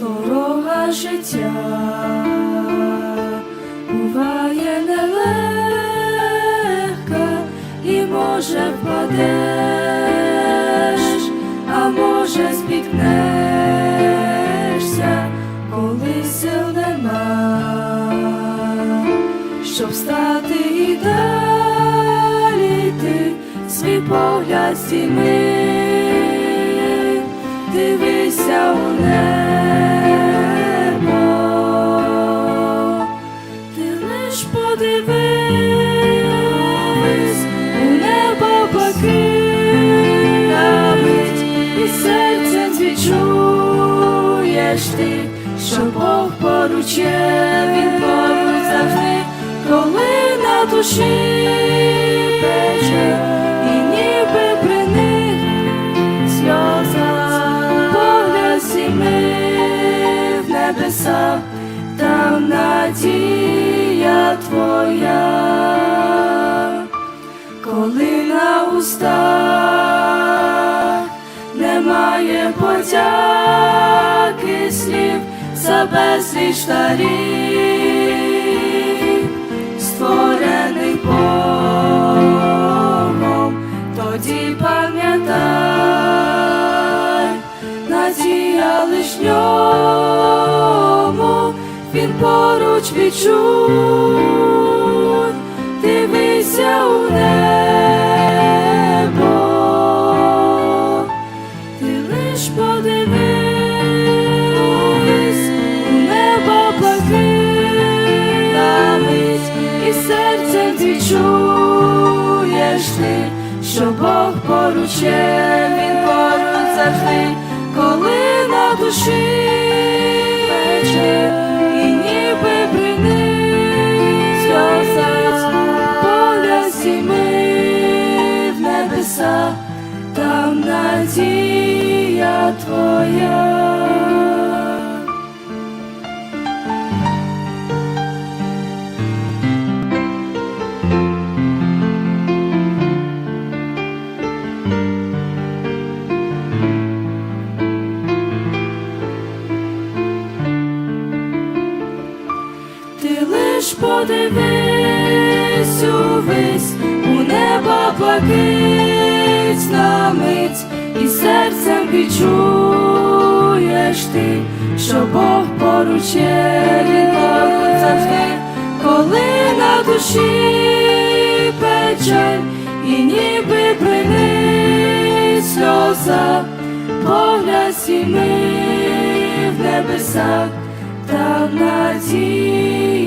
Дорога життя буває нелегка і може впадеш, а може спіткнешся, щоб стати і далі йти, свій погляд стіми, дивися у небо, ти лиш подивись у небо покинуть, і серцем відчуєш ти, що Бог поруч душі пече, і ніби при них сльоза, погляд сіми в небеса, там надія твоя, коли на устах немає подяки слів за безліч дарів, надія лиш в ньому, він поруч відчуй, дивися у небо, ти лиш подивись, у небо блакить і серцем відчуєш ти, що Бог поруч є, він поруч завжди, коли душі пече, і ніби при них сльоза, поля сіми в небеса, там надія твоя. Лиш подивись увесь у небо блакить на мить, і серцем відчуєш ти, що Бог поруч є, завжди, коли на душі печаль, і ніби принить сльоза, погляд сіми в небесах, там надія